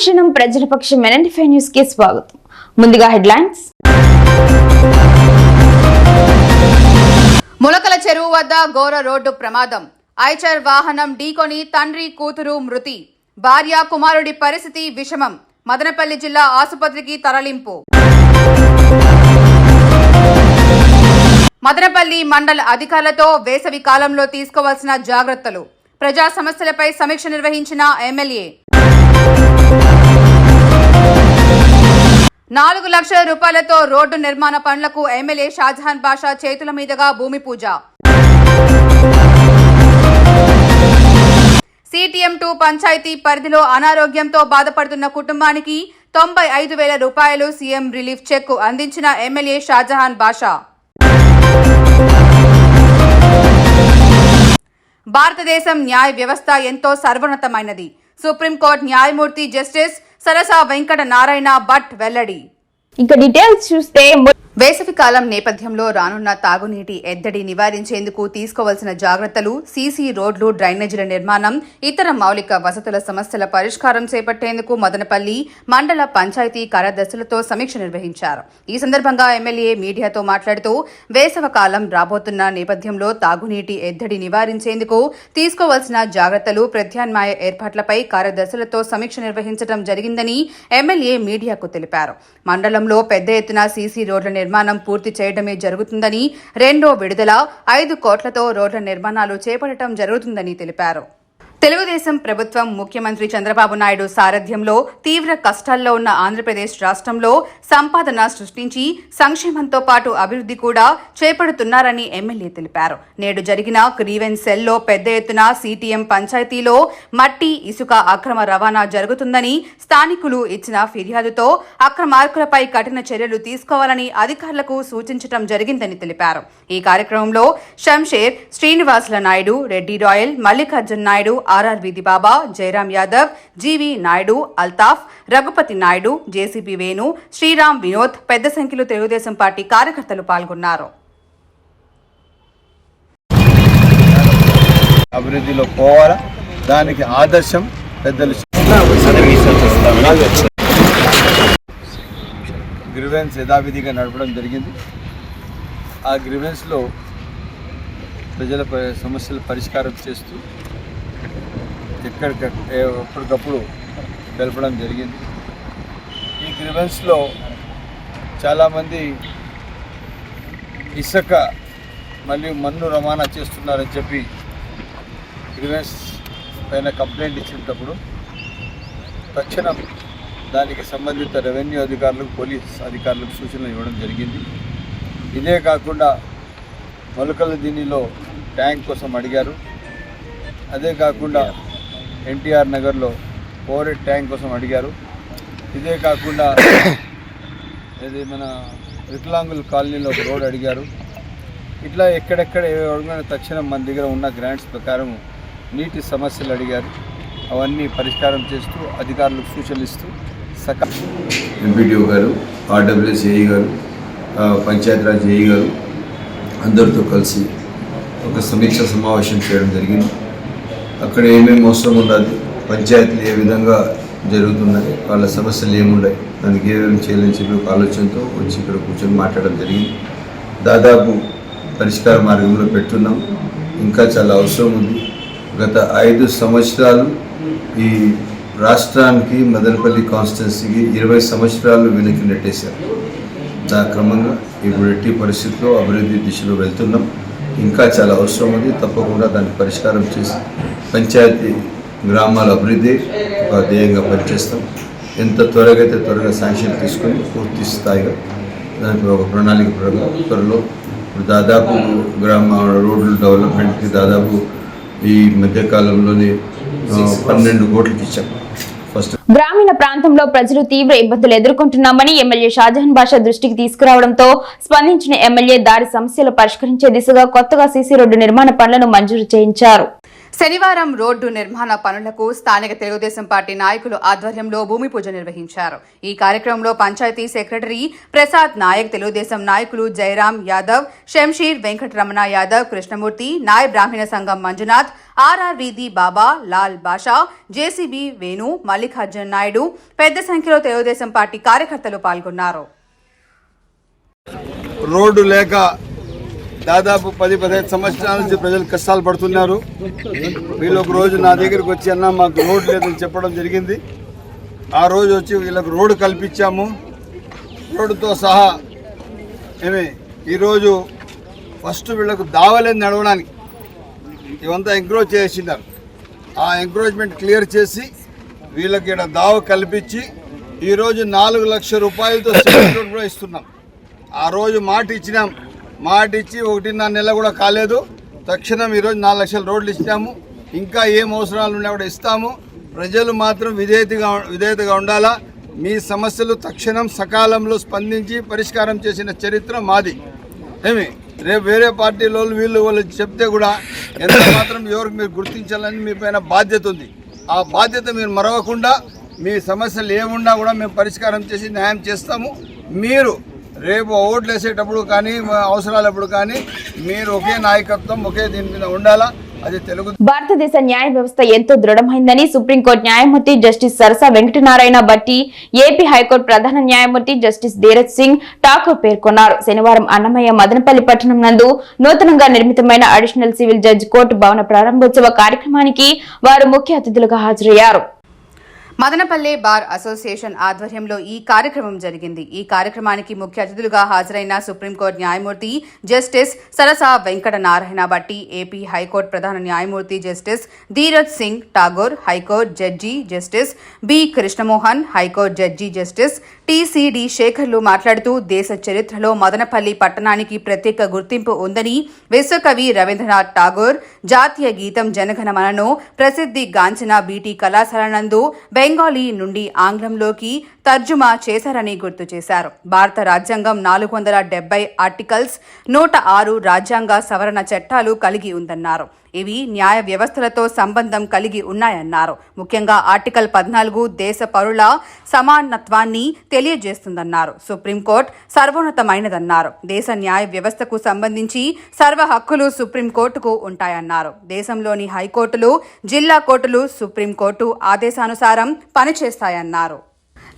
అనుక్షణం ప్రజల పక్షం ఎన్ఎన్ఫై న్యూస్కి స్వాగతం. ముందుగా హెడ్లైన్స్. ములకల చెరువు వద్ద ఘోర రోడ్డు ప్రమాదం. ఐచర్ వాహనం ఢీకొని తండ్రి కూతురు మృతి. భార్య కుమారుడి పరిస్థితి విషమం. మదనపల్లి జిల్లా ఆసుపత్రికి తరలింపు. మదనపల్లి మండల అధికారులతో వేసవి కాలంలో తీసుకోవాల్సిన జాగ్రత్తలు. ప్రజా సమస్యలపై సమీక్ష నిర్వహించిన ఎమ్మెల్యే నాలుగు లక్షల రూపాయలతో రోడ్డు నిర్మాణ పనులకు ఎమ్మెల్యే షాజహాన్ బాషా చేతుల మీదుగా భూమి పూజ. సిటిఎం టూ పంచాయతీ పరిధిలో అనారోగ్యంతో బాధపడుతున్న కుటుంబానికి తొంభై ఐదు వేల రూపాయలు సీఎం రిలీఫ్ చెక్ అందించిన ఎమ్మెల్యే షాజహాన్ బాషా. భారతదేశం న్యాయ వ్యవస్థ ఎంతో సర్వోన్నతమైనది. సుప్రీంకోర్టు న్యాయమూర్తి జస్టిస్ సరసా వెంకట నారాయణ భట్ వెల్లడి. ఇంకా డీటెయిల్స్ చూస్తే వేసవికాలం వేసవి కాలం నేపథ్యంలో రానున్న తాగునీటి ఎద్దడి నివారించేందుకు తీసుకోవాల్సిన జాగ్రత్తలు సీసీ రోడ్లు డ్రైనేజీల నిర్మాణం ఇతర మౌలిక వసతుల సమస్యల పరిష్కారం చేపట్టేందుకు మదనపల్లి మండల పంచాయతీ కార్యదర్శులతో సమీక్ష నిర్వహించారు. ఈ సందర్భంగా ఎమ్మెల్యే మీడియాతో మాట్లాడుతూ వేసవ కాలం రాబోతున్న నేపథ్యంలో తాగునీటి ఎద్దడి నివారించేందుకు తీసుకోవాల్సిన జాగ్రత్తలు ప్రత్యామ్నాయ ఏర్పాట్లపై కార్యదర్శులతో సమీక్ష నిర్వహించడం జరిగిందని ఎమ్మెల్యే మీడియాకు తెలిపారు. మండలంలో పెద్ద ఎత్తున సీసీ రోడ్ల నిర్మాణం పూర్తి చేయడమే జరుగుతుందని రెండో విడుదల ఐదు కోట్లతో రోడ్ల నిర్మాణాలు చేపట్టడం జరుగుతుందని తెలిపారు. తెలుగుదేశం ప్రభుత్వం ముఖ్యమంత్రి చంద్రబాబు నాయుడు సారథ్యంలో తీవ్ర కష్టాల్లో ఉన్న ఆంధ్రప్రదేశ్ రాష్ట్రంలో సంపాదన సృష్టించి సంక్షేమంతో పాటు అభివృద్ధి కూడా చేపడుతున్నారని ఎమ్మెల్యే తెలిపారు. నేడు జరిగిన గ్రీవెన్స్ సెల్లో పెద్ద ఎత్తున సిటిఎం పంచాయతీలో మట్టి ఇసుక అక్రమ రవాణా జరుగుతుందని స్థానికులు ఇచ్చిన ఫిర్యాదుతో అక్రమార్కులపై కఠిన చర్యలు తీసుకోవాలని అధికారులకు సూచించడం జరిగిందని తెలిపారు. ఈ కార్యక్రమంలో షంషేర్ శ్రీనివాసుల నాయుడు రెడ్డి రాయల్ మల్లికార్జున్ నాయుడు ఆర్ఆర్ విధి బాబా జయరాం యాదవ్ జీవి నాయుడు అల్తాఫ్ రఘుపతి నాయుడు జేసీపీ వేణు శ్రీరామ్ వినోద్ పెద్ద సంఖ్యలో తెలుగుదేశం పార్టీ కార్యకర్తలు పాల్గొన్నారు. అభివృద్ధిలో పోవాలా? దానికి ఆదర్శం పెద్దలు గ్రివెన్స్ యథావిధిగా నడపడం జరిగింది. ఆ గ్రివెన్స్లో ప్రజల సమస్యలు సమస్యల పరిష్కారం చేస్తూ ఎక్కడిక ఎప్పటికప్పుడు తెలపడం జరిగింది. ఈ గ్రివెన్స్లో చాలామంది ఇసుక మరియు మన్ను రవాణా చేస్తున్నారని చెప్పి గ్రివెన్స్ పైన కంప్లైంట్ ఇచ్చినప్పుడు తక్షణం దానికి సంబంధిత రెవెన్యూ అధికారులకు పోలీస్ అధికారులకు సూచనలు ఇవ్వడం జరిగింది. ఇదే కాకుండా మొలకల దీనిలో ట్యాంక్ కోసం అడిగారు. అదే కాకుండా ఎన్టీఆర్ నగర్లో ఓవరెడ్ ట్యాంక్ కోసం అడిగారు. ఇదే కాకుండా ఇది మన వికలాంగుల కాలనీలో ఒక రోడ్ అడిగారు. ఇట్లా ఎక్కడెక్కడ ఏ అడుగున తక్షణం మన దగ్గర ఉన్న గ్రాంట్స్ ప్రకారం నీటి సమస్యలు అడిగారు. అవన్నీ పరిష్కారం చేస్తూ అధికారులకు సూచనలు ఇస్తూ సకా ఎంపీడీఓ గారు ఆర్డబ్ల్యూఎస్ ఏఈ గారు పంచాయతీరాజ్ ఏఈ గారు అందరితో కలిసి ఒక సమీక్ష సమావేశం చేయడం జరిగింది. అక్కడ ఏమేమి అవసరం ఉన్నది పంచాయతీలు ఏ విధంగా జరుగుతున్నాయి వాళ్ళ సమస్యలు ఏమున్నాయి దానికి ఏమేమి చేయాలని చెప్పి ఒక ఆలోచనతో వచ్చి ఇక్కడ కూర్చొని మాట్లాడడం జరిగింది. దాదాపు పరిష్కార మార్గంలో పెట్టున్నాం. ఇంకా చాలా అవసరం ఉంది. గత ఐదు సంవత్సరాలు ఈ రాష్ట్రానికి మదనపల్లి కాన్స్టిట్యున్సీకి ఇరవై సంవత్సరాలు వెనక్కి నెట్టేశారు. దా క్రమంగా ఇప్పుడు ఎట్టి పరిస్థితుల్లో అభివృద్ధి దిశలో వెళ్తున్నాం. ఇంకా చాలా అవసరం ఉంది. తప్పకుండా దాన్ని పరిష్కారం చేసి పంచాయతీ గ్రామాల అభివృద్ధి ఒక ధ్యేయంగా పనిచేస్తాం. ఎంత త్వరగా అయితే త్వరగా శాంక్షన్ తీసుకొని పూర్తి స్థాయిగా దానికి ఒక ప్రణాళిక ప్రకారం త్వరలో ఇప్పుడు దాదాపు గ్రామ రోడ్లు డెవలప్మెంట్కి దాదాపు ఈ మధ్యకాలంలోనే పన్నెండు కోట్లకి ఇచ్చాం. గ్రామీణ ప్రాంతంలో ప్రజలు తీవ్ర ఇబ్బందులు ఎదుర్కొంటున్నామని ఎమ్మెల్యే షాజహాన్ బాషా దృష్టికి తీసుకురావడంతో స్పందించిన ఎమ్మెల్యే దారి సమస్యలు పరిష్కరించే దిశగా కొత్తగా సీసీ రోడ్డు నిర్మాణ పనులను మంజూరు చేయించారు. శనివారం రోడ్డు నిర్మాణ పనులకు స్థానిక తెలుగుదేశం పార్టీ నాయకులు ఆధ్వర్యంలో భూమి పూజ నిర్వహించారు. ఈ కార్యక్రమంలో పంచాయతీ సెక్రటరీ ప్రసాద్ నాయక్ తెలుగుదేశం నాయకులు జయరాం యాదవ్ శంషీర్ వెంకటరమణ యాదవ్ కృష్ణమూర్తి నాయ బ్రాహ్మణ సంఘం మంజునాథ్ ఆర్ఆర్ వీధి బాబా లాల్ బాషా జేసీబీ వేణు మల్లికార్జున నాయుడు పెద్ద సంఖ్యలో తెలుగుదేశం పార్టీ కార్యకర్తలు పాల్గొన్నారు. రోడ్డు లేక దాదాపు పది పదిహేను సంవత్సరాల నుంచి ప్రజలు కష్టాలు పడుతున్నారు. వీళ్ళు ఒక రోజు నా దగ్గరికి వచ్చి అన్న మాకు రోడ్డు లేదని చెప్పడం జరిగింది. ఆ రోజు వచ్చి వీళ్ళకు రోడ్డు కల్పించాము. రోడ్డుతో సహా ఏమి ఈరోజు ఫస్ట్ వీళ్ళకు దావలేదు నడవడానికి ఇవంతా ఎంక్రోచ్ చేసినారు ఆ ఎంక్రోచ్మెంట్ క్లియర్ చేసి వీళ్ళకి ఇక్కడ దావ కల్పించి ఈరోజు నాలుగు లక్షల రూపాయలతో సిమెంట్ కూడా ఇస్తున్నాం. ఆ రోజు మాట ఇచ్చినాం. మాట ఇచ్చి ఒకటిన్నర నెల కూడా కాలేదు. తక్షణం ఈరోజు నాలుగు లక్షల రోడ్లు ఇచ్చినాము. ఇంకా ఏం అవసరాలు ఉన్నా కూడా ఇస్తాము. ప్రజలు మాత్రం విధేయతగా విధేయతగా ఉండాలా? మీ సమస్యలు తక్షణం సకాలంలో స్పందించి పరిష్కారం చేసిన చరిత్ర మాది. ఏమి? రేపు వేరే పార్టీలో వాళ్ళు వీళ్ళు వాళ్ళు చెప్తే కూడా ఎంత మాత్రం ఎవరికి మీరు గుర్తించాలని మీ పైన బాధ్యత ఉంది. ఆ బాధ్యత మీరు మరవకుండా మీ సమస్యలు ఏమున్నా కూడా మేము పరిష్కారం చేసి న్యాయం చేస్తాము. మీరు రేపు ఓట్లు వేసేటప్పుడు కానీ అవసరాలప్పుడు కానీ మీరు ఒకే నాయకత్వం ఒకే దీని మీద ఉండాలా? భారతదేశ న్యాయ వ్యవస్థ ఎంతో దృఢమైందని సుప్రీంకోర్టు న్యాయమూర్తి justice Sarasa Venkatanarayana Bhatti AP high court ప్రధాన న్యాయమూర్తి జస్టిస్ ధీరజ్ సింగ్ ఠాకూర్ పేర్కొన్నారు. శనివారం అన్నమయ్య మదనపల్లి పట్టణం నందు నూతనంగా నిర్మితమైన అడిషనల్ సివిల్ జడ్జి కోర్టు భవన ప్రారంభోత్సవ కార్యక్రమానికి వారు ముఖ్య అతిథులుగా హాజరయ్యారు. మదనపల్లె బార్ అసోసియేషన్ ఆధ్వర్యంలో ఈ కార్యక్రమం జరిగింది. ఈ కార్యక్రమానికి ముఖ్య అతిథులుగా హాజరైన సుప్రీంకోర్టు న్యాయమూర్తి justice Sarasa Venkata Narayana Bhatti AP high court ప్రధాన న్యాయమూర్తి justice Dheeraj Singh Thakur high court judge justice B Krishnamohan high court judge justice TCD శేఖర్లు మాట్లాడుతూ దేశ చరిత్రలో మదనపల్లి పట్టణానికి ప్రత్యేక గుర్తింపు ఉందని విశ్వకవి రవీంద్రనాథ్ ఠాగూర్ జాతీయ గీతం జనగణమనను ప్రసిద్ధి గాంచిన బీటీ కళాశాల నందు బెంగాలీ నుండి ఆంగ్లంలోకి తర్జుమా చేశారని గుర్తు చేశారు. భారత రాజ్యాంగం నాలుగు వందల డెబ్బై ఆర్టికల్స్ నూట ఆరు రాజ్యాంగ సవరణ చట్టాలు కలిగి ఉందన్నారు. ఇవి న్యాయ వ్యవస్థలతో సంబంధం కలిగి ఉన్నాయన్నారు. ముఖ్యంగా ఆర్టికల్ పద్నాలుగు దేశ పరుల సమానత్వాన్ని తెలియజేస్తుందన్నారు. సుప్రీంకోర్టు సర్వోన్నతమైనదన్నారు. దేశ న్యాయ వ్యవస్థకు సంబంధించి సర్వ హక్కులు సుప్రీంకోర్టుకు ఉంటాయన్నారు. దేశంలోని హైకోర్టులు జిల్లా కోర్టులు సుప్రీంకోర్టు ఆదేశానుసారం పనిచేస్తాయన్నారు.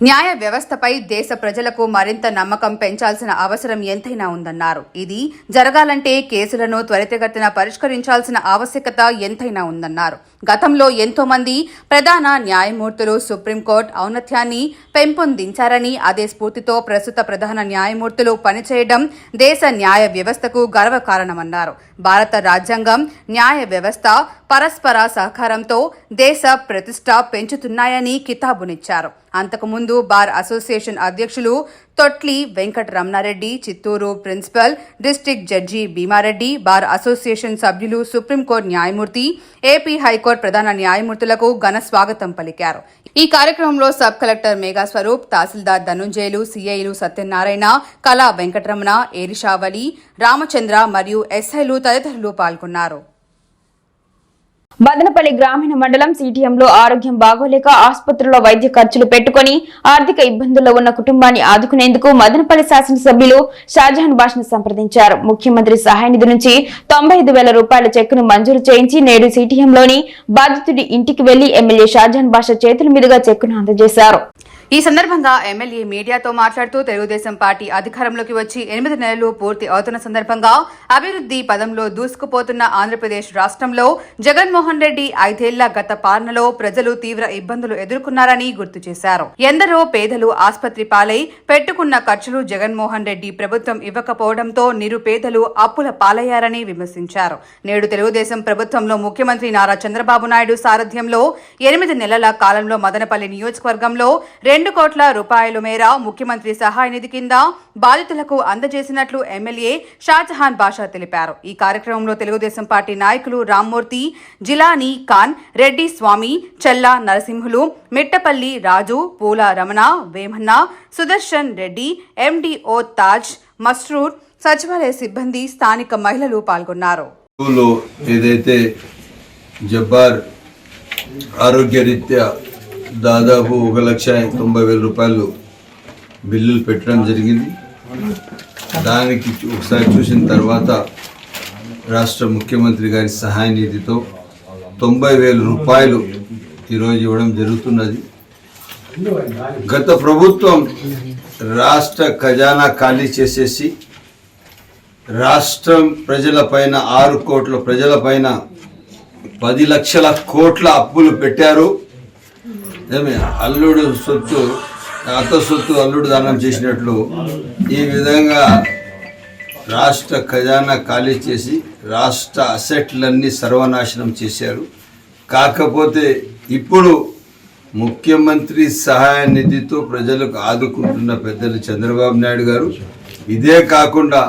న్యాయ వ్యవస్థపై దేశ ప్రజలకు మరింత నమ్మకం పెంచాల్సిన అవసరం ఎంతైనా ఉందన్నారు. ఇది జరగాలంటే కేసులను త్వరితగతిన పరిష్కరించాల్సిన ఆవశ్యకత ఎంతైనా ఉందన్నారు. గతంలో ఎంతో మంది ప్రధాన న్యాయమూర్తులు సుప్రీంకోర్టు ఔన్నత్యాన్ని పెంపొందించారని అదే స్ఫూర్తితో ప్రస్తుత ప్రధాన న్యాయమూర్తులు పనిచేయడం దేశ న్యాయ వ్యవస్థకు గర్వకారణమన్నారు భారత రాజ్యాంగం న్యాయ వ్యవస్థ పరస్పర సహకారంతో దేశ ప్రతిష్ట పెంచుతున్నాయని కితాబునిచ్చారు. అంతకుముందు బార్ అసోసియేషన్ అధ్యక్షులు Thotli Venkata Ramanareddy Chittoor principal district judge Bhimareddy bar association సభ్యులు సుప్రీంకోర్టు న్యాయమూర్తి ఏపీ హైకోర్టు ప్రధాన న్యాయమూర్తులకు ఘన స్వాగతం పలికారు. ఈ కార్యక్రమంలో సబ్ కలెక్టర్ మేఘా స్వరూప్ తహసీల్దార్ ధనుంజయులు సిఐలు సత్యనారాయణ కళా వెంకటరమణ ఏరిషావళి రామచంద్ర మరియు ఎస్ఐలు తదితరులు పాల్గొన్నారు. మదనపల్లి గ్రామీణ మండలం సిటిఎంలో ఆరోగ్యం బాగోలేక ఆసుపత్రిలో వైద్య ఖర్చులు పెట్టుకుని ఆర్థిక ఇబ్బందుల్లో ఉన్న కుటుంబాన్ని ఆదుకునేందుకు మదనపల్లి శాసనసభ్యులు షాజహాన్ బాష్ను సంప్రదించారు. ముఖ్యమంత్రి సహాయ నిధి నుంచి తొంభై ఐదు వేల రూపాయల చెక్కును మంజూరు చేయించి నేడు సిటిఎంలోని బాధితుడి ఇంటికి వెళ్ళి ఎమ్మెల్యే షాజహాన్ బాషా చేతుల మీదుగా చెక్కును అందజేశారు. ఈ సందర్భంగా ఎమ్మెల్యే మీడియాతో మాట్లాడుతూ తెలుగుదేశం పార్టీ అధికారంలోకి వచ్చి ఎనిమిది నెలలు పూర్తి అవుతున్న సందర్భంగా అభివృద్ధి పదంలో దూసుకుపోతున్న ఆంధ్రప్రదేశ్ రాష్ట్రంలో జగన్మోహన్ రెడ్డి ఐదేళ్ళ గత పాలనలో ప్రజలు తీవ్ర ఇబ్బందులు ఎదుర్కొన్నారని గుర్తు చేశారు. ఎందరో పేదలు ఆసుపత్రి పాలై పెట్టుకున్న ఖర్చులు జగన్మోహన్ రెడ్డి ప్రభుత్వం ఇవ్వకపోవడంతో నిరుపేదలు అప్పుల పాలయ్యారని విమర్శించారు. నేడు తెలుగుదేశం ప్రభుత్వంలో ముఖ్యమంత్రి నారా చంద్రబాబు నాయుడు సారథ్యంలో ఎనిమిది నెలల కాలంలో మదనపల్లి నియోజకవర్గంలో రెండు కోట్ల రూపాయల మేర ముఖ్యమంత్రి సహాయ నిధి కింద బాధితులకు అందజేసినట్లు ఎమ్మెల్యే షాజహాన్ బాషా తెలిపారు. ఈ కార్యక్రమంలో తెలుగుదేశం పార్టీ నాయకులు రామ్మూర్తి జిలానీ ఖాన్ రెడ్డి స్వామి చెల్లా నరసింహులు మిట్టపల్లి రాజు పూల రమణ వేమన్న సుదర్శన్ రెడ్డి ఎండిఓ తాజ్ మస్రూర్ సచివాలయ సిబ్బంది స్థానిక మహిళలు పాల్గొన్నారు. ఏదైతే జబ్బార్ ఆరోగ్యరీత్యా దాదాపు ఒక లక్ష తొంభై వేల రూపాయలు బిల్లులు పెట్టడం జరిగింది. దానికి ఒకసారి చూసిన తర్వాత రాష్ట్ర ముఖ్యమంత్రి గారి సహాయ నిధితో తొంభై వేల రూపాయలు ఈరోజు ఇవ్వడం జరుగుతున్నది. గత ప్రభుత్వం రాష్ట్ర ఖజానా ఖాళీ చేసేసి రాష్ట్రం ప్రజలపైన ఆరు కోట్ల ప్రజలపైన పది లక్షల కోట్ల అప్పులు పెట్టారు. ఏమి అల్లుడు సొత్తు అత్త సొత్తు అల్లుడు దానం చేసినట్లు ఈ విధంగా రాష్ట్ర ఖజానా ఖాళీ చేసి రాష్ట్ర అసెట్లన్నీ సర్వనాశనం చేశారు. కాకపోతే ఇప్పుడు ముఖ్యమంత్రి సహాయ నిధితో ప్రజలకు ఆదుకుంటున్న పెద్దలు చంద్రబాబు నాయుడు గారు ఇదే కాకుండా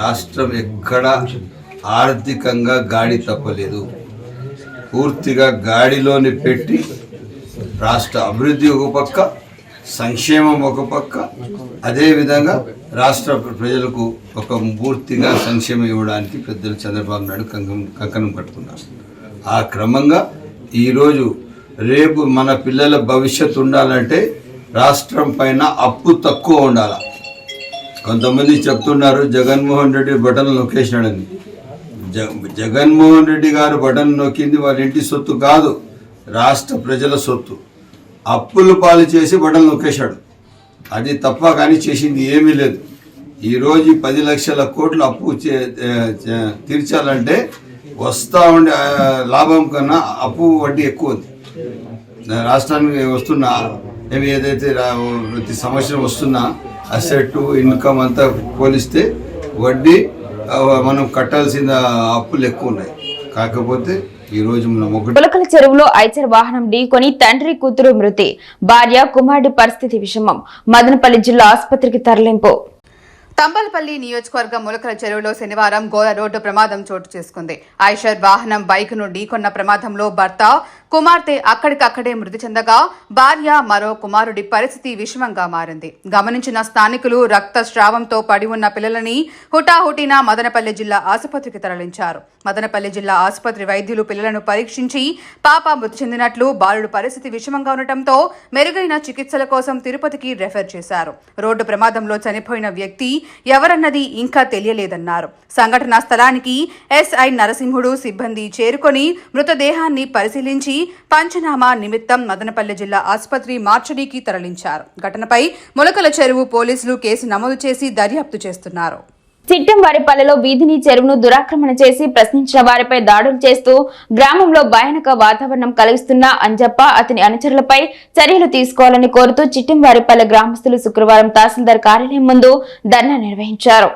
రాష్ట్రం ఎక్కడ ఆర్థికంగా గాడి తప్పలేదు. పూర్తిగా గాడిలోని పెట్టి రాష్ట్ర అభివృద్ధి ఒక పక్క సంక్షేమం ఒక పక్క అదేవిధంగా రాష్ట్ర ప్రజలకు ఒక పూర్తిగా సంక్షేమం ఇవ్వడానికి పెద్దలు చంద్రబాబు నాయుడు కంకణం కంకణం కట్టుకున్నారు. ఆ క్రమంగా ఈరోజు రేపు మన పిల్లల భవిష్యత్తు ఉండాలంటే రాష్ట్రం పైన అప్పు తక్కువ ఉండాలి. కొంతమంది చెప్తున్నారు జగన్మోహన్ రెడ్డి బటన్ నొక్కేసినాడని. జ జగన్మోహన్ రెడ్డి గారు బటన్ నొక్కింది వాళ్ళ ఇంటి సొత్తు కాదు రాష్ట్ర ప్రజల సొత్తు. అప్పులు పాలు చేసి బట్టలు నొక్కేశాడు. అది తప్ప కానీ చేసింది ఏమీ లేదు. ఈరోజు పది లక్షల కోట్లు అప్పు చే- తీర్చాలంటే వస్తూ ఉండే లాభం కన్నా అప్పు వడ్డీ ఎక్కువ ఉంది రాష్ట్రానికి వస్తున్న ఏమి ఏదైతే రా- ప్రతి సంవత్సరం వస్తున్న అసెట్ ఇన్కమ్ అంతా పోలిస్తే వడ్డీ మనం కట్టాల్సిన అప్పులు ఎక్కువ ఉన్నాయి. కాకపోతే ఈరోజు పులకల చెరువులో ఐచర్ వాహనం ఢీకొని తండ్రి కూతురు మృతి. భార్య కుమారుడి పరిస్థితి విషమం. మదనపల్లి జిల్లా ఆసుపత్రికి తరలింపు. తంబలపల్లి నియోజకవర్గం ములకల చెరువులో శనివారం ఘోర రోడ్డు ప్రమాదం చోటు చేసుకుంది. ఐషర్ వాహనం బైక్ను ఢీకొన్న ప్రమాదంలో భర్త కుమార్తె అక్కడికక్కడే మృతి చెందగా భార్య మరో కుమారుడి పరిస్థితి విషమంగా మారింది. గమనించిన స్థానికులు రక్తస్రావంతో పడి ఉన్న పిల్లలని హుటాహుటిన మదనపల్లి జిల్లా ఆసుపత్రికి తరలించారు. మదనపల్లి జిల్లా ఆసుపత్రి వైద్యులు పిల్లలను పరీక్షించి పాప మృతి చెందినట్లు బాలుడు పరిస్థితి విషమంగా ఉండటంతో మెరుగైన చికిత్సల కోసం తిరుపతికి రెఫర్ చేశారు. రోడ్డు ప్రమాదంలో చనిపోయిన వ్యక్తి ఎవరన్నది ఇంకా తెలియలేదన్నారు. సంఘటనా స్థలానికి ఎస్ఐ నరసింహుడు సిబ్బంది చేరుకొని మృతదేహాన్ని పరిశీలించి పంచనామా నిమిత్తం మదనపల్లి జిల్లా ఆసుపత్రి మార్చడీకి తరలించారు. ఘటనపై ములకల చెరువు పోలీసులు కేసు నమోదు చేసి దర్యాప్తు చేస్తున్నారు. చిట్టంవారిపల్లెలో వీధిని చెరువును దురాక్రమణ చేసి ప్రశ్నించిన వారిపై దాడులు చేస్తూ గ్రామంలో భయానక వాతావరణం కలిగిస్తున్న అంజప్ప అతని అనుచరులపై చర్యలు తీసుకోవాలని కోరుతూ చిట్టంవారిపల్లె గ్రామస్తులు శుక్రవారం తహసీల్దార్ కార్యాలయం ముందు ధర్నా నిర్వహించారు.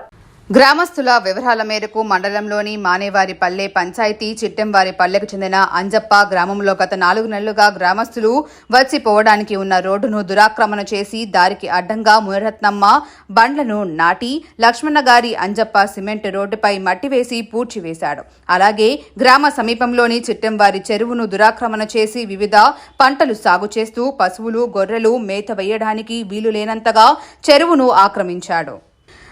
గ్రామస్తుల వివరాల మేరకు మండలంలోని మానేవారి పల్లె పంచాయతీ చిట్టెంవారి పల్లెకు చెందిన అంజప్ప గ్రామంలో గత నాలుగు నెలలుగా గ్రామస్తులు వచ్చి పోవడానికి ఉన్న రోడ్డును దురాక్రమణ చేసి దారికి అడ్డంగా మురరత్నమ్మ బండ్లను నాటి లక్ష్మణ గారి అంజప్ప సిమెంట్ రోడ్డుపై మట్టి వేసి పూడ్చివేశాడు అలాగే గ్రామ సమీపంలోని చిట్టెంవారి చెరువును దురాక్రమణ చేసి వివిధ పంటలు సాగు చేస్తూ పశువులు గొర్రెలు మేత వేయడానికి వీలు లేనంతగా చెరువును ఆక్రమించాడు.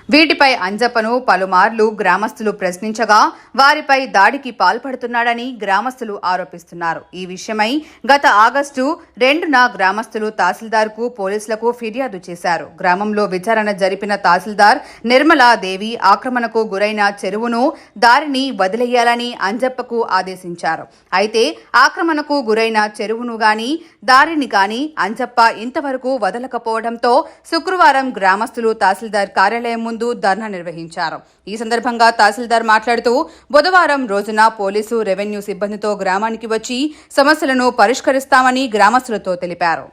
వీటిపై అంజప్పను పలుమార్లు గ్రామస్తులు ప్రశ్నించగా వారిపై దాడికి పాల్పడుతున్నాడని గ్రామస్తులు ఆరోపిస్తున్నారు. ఈ విషయమై గత ఆగస్టు రెండున గ్రామస్తులు తహసీల్దార్కు పోలీసులకు ఫిర్యాదు చేశారు. గ్రామంలో విచారణ జరిపిన తహసీల్దార్ నిర్మలా దేవి ఆక్రమణకు గురైన చెరువును దారిని వదిలేయాలని అంజప్పకు ఆదేశించారు. అయితే ఆక్రమణకు గురైన చెరువును గాని దారిని గాని అంజప్ప ఇంతవరకు వదలకపోవడంతో శుక్రవారం గ్రామస్తులు తహసీల్దార్ కార్యాలయం ముందు ధర్నా నిర్వహించారు. ఈ సందర్భంగా తహసీల్దార్ మాట్లాడుతూ బుధవారం రోజున పోలీసు రెవెన్యూ సిబ్బందితో గ్రామానికి వచ్చి సమస్యలను పరిష్కరిస్తామని గ్రామస్తులతో తెలిపారు.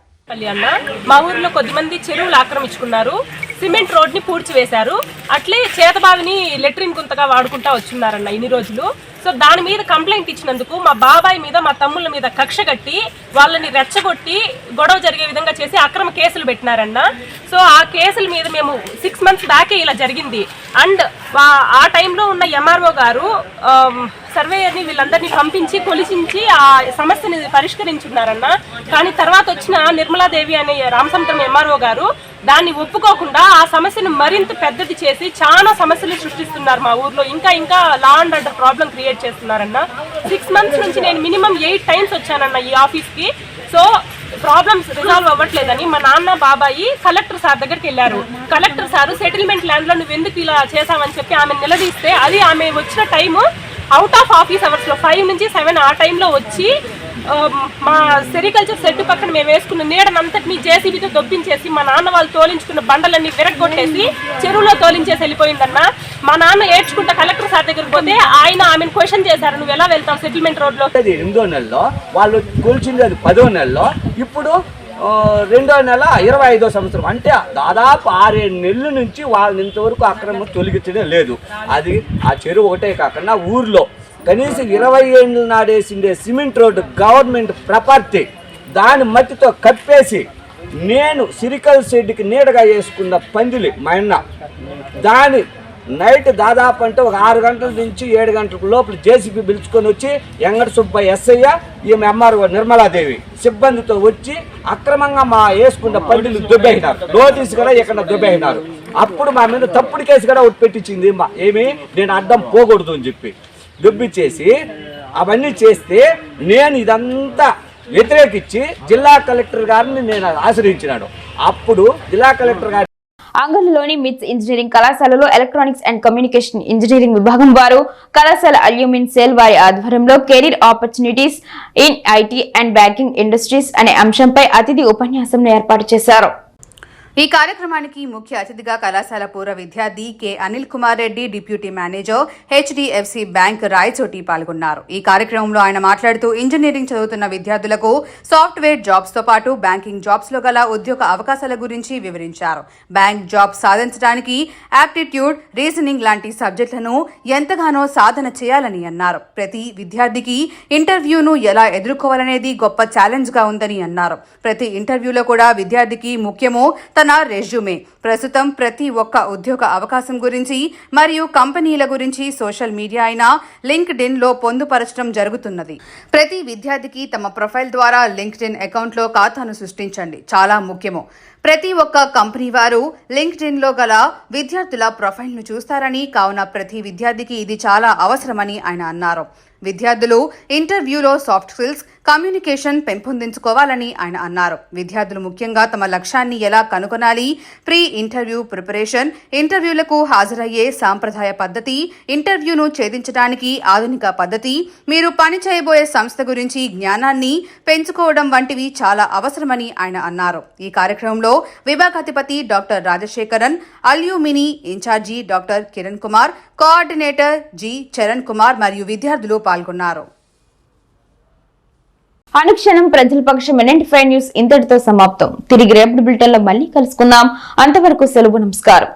మా ఊర్లో కొద్దిమంది చెరువులు ఆక్రమించుకున్నారు. సిమెంట్ రోడ్ని పూడ్చివేశారు. అట్లే చేతబావిని లెట్రిన్ గుంతగా వాడుకుంటా వచ్చున్నారన్న ఇన్ని రోజులు. సో దాని మీద కంప్లైంట్ ఇచ్చినందుకు మా బాబాయ్ మీద మా తమ్ముళ్ళ మీద కక్ష కట్టి వాళ్ళని రెచ్చగొట్టి గొడవ జరిగే విధంగా చేసి అక్రమ కేసులు పెట్టినారన్న. సో ఆ కేసుల మీద మేము సిక్స్ మంత్స్ బ్యాకే ఇలా జరిగింది. అండ్ ఆ టైంలో ఉన్న ఎంఆర్ఓ గారు um, సర్వేయర్ని వీళ్ళందరినీ పంపించి కొలిసించి ఆ సమస్యని పరిష్కరించున్నారన్న. కానీ తర్వాత వచ్చిన నిర్మలాదేవి అనే రామసముద్రం ఎంఆర్ఓ గారు దాన్ని ఒప్పుకోకుండా ఆ సమస్యను మరింత పెద్దది చేసి చాలా సమస్యలు సృష్టిస్తున్నారు మా ఊర్లో. ఇంకా ఇంకా law and order problem create చేస్తున్నారన్న. Six months నుంచి నేను మినిమం ఎయిట్ టైమ్స్ వచ్చానన్న ఈ ఆఫీస్కి. సో ప్రాబ్లమ్స్ రిజాల్వ్ అవ్వట్లేదని మా నాన్న బాబాయి కలెక్టర్ సార్ దగ్గరికి వెళ్ళారు. కలెక్టర్ సార్ సెటిల్మెంట్ ల్యాండ్లో నువ్వు ఎందుకు ఇలా చేసావని చెప్పి ఆమె నిలదీస్తే అది ఆమె వచ్చిన టైము అవుట్ ఆఫ్ ఆఫీస్ అవర్స్లో ఫైవ్ నుంచి సెవెన్ ఆ టైంలో వచ్చి మా సెరికల్చర్ సెట్ పక్కన మేము వేసుకున్న నీడనంతటిని జేసీబీతో దొప్పించేసి మా నాన్న వాళ్ళు తోలించుకున్న బండలన్నీ విరగొట్టేసి చెరువులో తోలించేసి వెళ్ళిపోయిందన్న. మా నాన్న ఏడ్చుకుంటా కలెక్టర్ సార్ దగ్గరికి పోతే ఆయన ఆమెను క్వశ్చన్ చేశారు నువ్వు ఎలా వెళ్తావు సెటిల్మెంట్ రోడ్లో అది ఎనిమిదో నెలలో వాళ్ళు కూల్చింది అది పదో నెలలో ఇప్పుడు రెండో నెల ఇరవై ఐదో సంవత్సరం. అంటే దాదాపు ఆరేడు నెలల నుంచి వాళ్ళని ఇంతవరకు అక్రమం తొలగించడం లేదు. అది ఆ చెరువు ఒకటే కాకుండా ఊర్లో కనీసం ఇరవై ఏళ్ళ నాడేసిండే సిమెంట్ రోడ్డు గవర్నమెంట్ ప్రాపర్టీ దాని మట్టితో కప్పేసి నేను సిరికల్ షెడ్కి నీడగా వేసుకున్న పందిలి మా అన్న. దాని నైట్ దాదాపు అంటే ఒక ఆరు గంటల నుంచి ఏడు గంటల లోపల జేసీబీ పిలుచుకొని వచ్చి ఎంగడ సుబ్బయ్య ఎస్ఐ ఈమె ఎంఆర్ఓ నిర్మలాదేవి సిబ్బందితో వచ్చి అక్రమంగా మా వేసుకున్న పందిలు దుబ్బేసినారు. నోటీస్ కూడా ఇక్కడ దుబ్బేసినారు. అప్పుడు మా మీద తప్పుడు కేసు కూడా ఒకటి పెట్టించింది. మా ఏమి? నేను అడ్డం పోకూడదు అని చెప్పి. దుబ్బిచ్చేసి అవన్నీ చేస్తే నేను ఇదంతా వ్యతిరేకించి జిల్లా కలెక్టర్ గారిని నేను ఆశ్రయించినాడు. అప్పుడు జిల్లా కలెక్టర్ గారి అంగల్లోని మిత్స్ ఇంజనీరింగ్ కళాశాలలో ఎలక్ట్రానిక్స్ అండ్ కమ్యూనికేషన్ ఇంజనీరింగ్ విభాగం వారు కళాశాల అల్యూమిన్ సెల్ వారి ఆధ్వర్యంలో career opportunities in IT and banking industries అనే అంశంపై అతిథి ఉపన్యాసం ఏర్పాటు చేశారు. ఈ కార్యక్రమానికి ముఖ్య అతిథిగా కళాశాల పూర్వ విద్యార్థి K. Anil Kumar Reddy deputy manager HDFC bank Rayachoti పాల్గొన్నారు. ఈ కార్యక్రమంలో ఆయన మాట్లాడుతూ ఇంజనీరింగ్ చదువుతున్న విద్యార్థులకు సాఫ్ట్వేర్ జాబ్స్తో పాటు బ్యాంకింగ్ జాబ్స్లో గల ఉద్యోగ అవకాశాల గురించి వివరించారు. బ్యాంక్ జాబ్ సాధించడానికి యాప్టిట్యూడ్ రీజనింగ్ లాంటి సబ్జెక్టులను ఎంతగానో సాధన చేయాలని అన్నారు. ప్రతి విద్యార్థికి ఇంటర్వ్యూను ఎలా ఎదుర్కోవాలనేది గొప్ప ఛాలెంజ్గా ఉందని అన్నారు. ప్రతి ఇంటర్వ్యూలో కూడా విద్యార్థికి ముఖ్యమో తన రెజ్యూమే. ప్రస్తుతం ప్రతి ఒక్క ఉద్యోగ అవకాశం గురించి మరియు కంపెనీల గురించి సోషల్ మీడియా అయిన లింక్డ్ ఇన్లో పొందుపరచడం జరుగుతున్నది. ప్రతి విద్యార్థికి తమ ప్రొఫైల్ ద్వారా లింక్డ్ ఇన్ అకౌంట్లో ఖాతాను సృష్టించండి. చాలా ముఖ్యము. ప్రతి ఒక్క కంపెనీ వారు లింక్డ్ ఇన్లో గల విద్యార్థుల ప్రొఫైల్ను చూస్తారని కావున ప్రతి విద్యార్థికి ఇది చాలా అవసరమని ఆయన అన్నారు. విద్యార్థులు ఇంటర్వ్యూలో సాఫ్ట్ స్కిల్స్ కమ్యూనికేషన్ పెంపొందించుకోవాలని ఆయన అన్నారు. విద్యార్థులు ముఖ్యంగా తమ లక్ష్యాన్ని ఎలా కనుగొనాలి? ప్రీ ఇంటర్వ్యూ ప్రిపరేషన్ ఇంటర్వ్యూలకు హాజరయ్యే సాంప్రదాయ పద్ధతి ఇంటర్వ్యూను ఛేదించడానికి ఆధునిక పద్ధతి మీరు పని చేయబోయే సంస్థ గురించి జ్ఞానాన్ని పెంచుకోవడం వంటివి చాలా అవసరమని ఆయన అన్నారు. ఈ కార్యక్రమంలో విభాగాధిపతి doctor Rajasekaran alumni in charge doctor Kiran Kumar coordinator G Charan Kumar మరియు విద్యార్థులు పాల్గొన్నారు. అనుక్షణం ప్రజల పక్షం ఫైవ్ న్యూస్ ఇంతటితో సమాప్తం. తిరిగి రేపటి బులెటిన్లో మళ్ళీ కలుసుకుందాం. అంతవరకు సెలవు నమస్కారం.